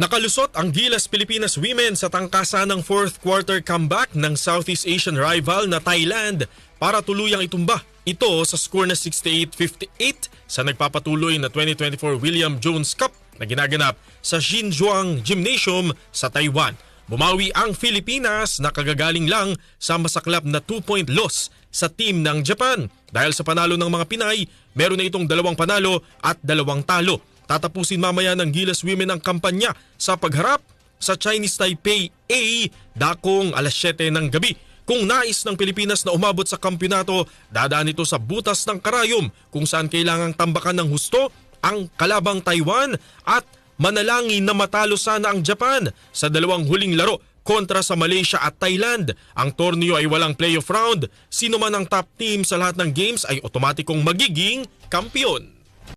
Nakalusot ang Gilas Pilipinas Women sa tangkasa ng fourth quarter comeback ng Southeast Asian rival na Thailand para tuluyang itumba ito sa score na 68-58 sa nagpapatuloy na 2024 William Jones Cup na ginaganap sa Xinzhuang Gymnasium sa Taiwan. Bumawi ang Pilipinas na kagagaling lang sa masaklap na 2-point loss sa team ng Japan. Dahil sa panalo ng mga Pinay, meron na itong dalawang panalo at dalawang talo. Tatapusin mamaya ng Gilas Women ang kampanya sa pagharap sa Chinese Taipei A dakong alas 7 ng gabi. Kung nais ng Pilipinas na umabot sa kampyonato, dadaan ito sa butas ng karayom kung saan kailangang tambakan ng husto ang kalabang Taiwan at manalangin na matalo sana ang Japan sa dalawang huling laro kontra sa Malaysia at Thailand. Ang torneo ay walang playoff round. Sino man ang top team sa lahat ng games ay otomatikong magiging kampiyon.